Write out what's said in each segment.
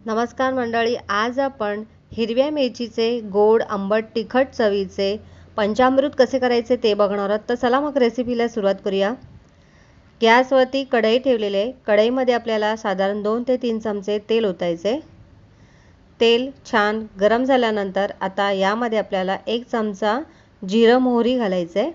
नमस्कार मंडळी आज आपण हिरव्या मिरचीचे गोड आंबट तिखट चवीचे पंचामृत कसे करायचे ते बघणार आहोत. तर चला मग रेसिपीला सुरुवात करूया. गॅसवरती कढई ठेवलेले कढईमध्ये आपल्याला साधारण दोन ते तीन चमचे तेल ओतायचे. तेल छान गरम झाल्यानंतर आता यामध्ये आपल्याला एक चमचा जिरं मोहरी घालायचे.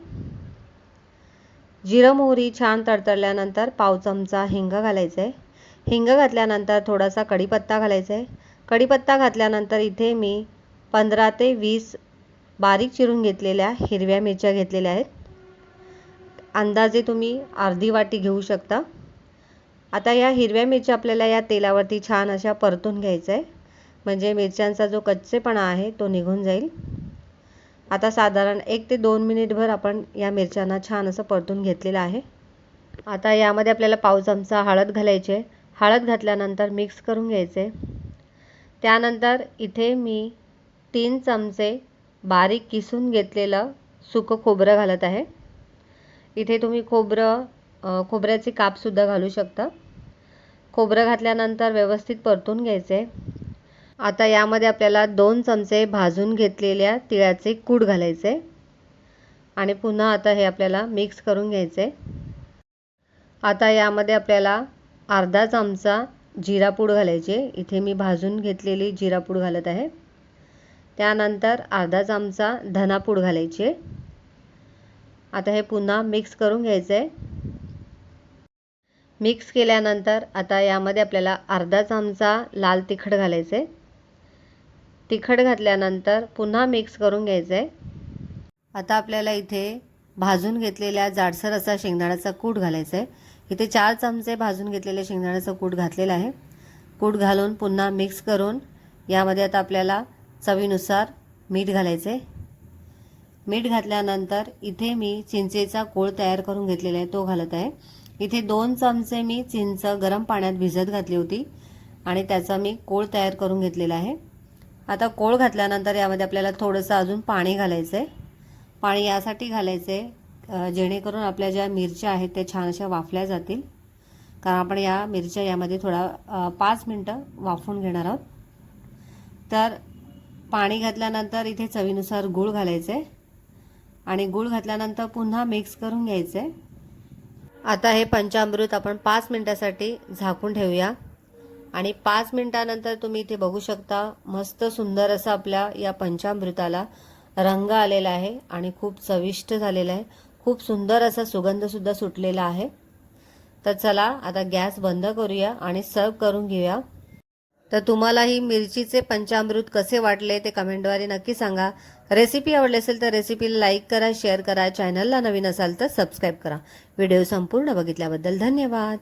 जिरं मोहरी छान तडतडल्यानंतर पाव चमचा हिंग घालायचं. आहे हिंग घातल्यानंतर थोडासा कढीपत्ता घालायचा आहे कढीपत्ता घातल्यानंतर इथे मी पंधरा ते वीस बारीक चिरून घेतलेल्या हिरव्या मिरच्या घेतलेल्या आहेत. अंदाजे तुम्ही अर्धी वाटी घेऊ शकता. आता या हिरव्या मिरच्या आपल्याला या तेलावरती छान अशा परतून घ्यायचं आहे म्हणजे मिरच्यांचा जो कच्चेपणा आहे तो निघून जाईल. आता साधारण एक ते दोन मिनिटभर आपण या मिरच्यांना छान असं परतून घेतलेलं आहे. आता यामध्ये आपल्याला पाव चमचा हळद घालायची आहे हळद घातल्यानंतर मिक्स करून घ्यायचे. त्यानंतर इथे मी तीन चमचे बारीक किसून घेतलेलं सुकं खोबरं घालत आहे. इथे तुम्ही खोबरं खोबऱ्याचे कापसुद्धा घालू शकता. खोबरं घातल्यानंतर व्यवस्थित परतून घ्यायचे. आता यामध्ये आपल्याला दोन चमचे भाजून घेतलेल्या तिळाचे कूड घालायचे. आणि पुन्हा आता हे आपल्याला मिक्स करून घ्यायचे. आता यामध्ये आपल्याला अर्धा चमचा जिरापूड घालायचे. इथे मी भाजून घेतलेली जिरापूड घालत आहे. त्यानंतर अर्धा चमचा धनापूड घालायचे. आता हे पुन्हा मिक्स करून घ्यायचं आहे मिक्स केल्यानंतर आता यामध्ये आपल्याला अर्धा चमचा लाल तिखट घालायचे तिखट घातल्यानंतर पुन्हा मिक्स करून घ्यायचं आहे आता आपल्याला इथे भाजून घेतलेल्या जाडसर असा शेंगदाण्याचा कूट घालायचा आहे इथे चार चमचे भाजून घेतलेले शेंगदाण्याचं कूट घातलेला आहे. कूट घालून पुन्हा मिक्स करून यामध्ये आता आपल्याला चवीनुसार मीठ घालायचे. मीठ घातल्यानंतर इथे मी चिंचेचा कोळ तयार करून घेतलेला आहे तो घालत आहे. इथे दोन चमचे मी चिंच गरम पाण्यात भिजत घातली होती आणि त्याचा मी कोळ तयार करून घेतलेला आहे. आता कोळ घातल्यानंतर यामध्ये आपल्याला थोडंसं अजून पाणी घालायचं आहे पाणी यासाठी घालायचं आहे जेणेकरून आपल्या ज्या मिरच्या आहेत त्या छान अशा वाफल्या जातील. कारण आपण या मिरच्या यामध्ये थोडा पाच मिनटं वाफून घेणार आहोत. तर पाणी घातल्यानंतर इथे चवीनुसार गूळ घालायचं आहे आणि गूळ घातल्यानंतर पुन्हा मिक्स करून घ्यायचं. आहे आता हे पंचामृत आपण पाच मिनटासाठी झाकून ठेवूया. आणि पाच मिनटानंतर तुम्ही इथे बघू शकता मस्त सुंदर असं आपल्या या पंचामृताला रंग आलेला आहे आणि खूप चविष्ट झालेला आहे. खूप सुंदर असा सुगंधसुद्धा सुटलेला आहे. तर चला आता गॅस बंद करूया आणि सर्व करून घेऊया. तर तुम्हालाही मिरचीचे पंचामृत कसे वाटले ते कमेंटद्वारे नक्की सांगा. रेसिपी आवडली असेल तर रेसिपीला लाईक करा शेअर करा चॅनलला नवीन असाल तर सबस्क्राईब करा. व्हिडिओ संपूर्ण बघितल्याबद्दल धन्यवाद.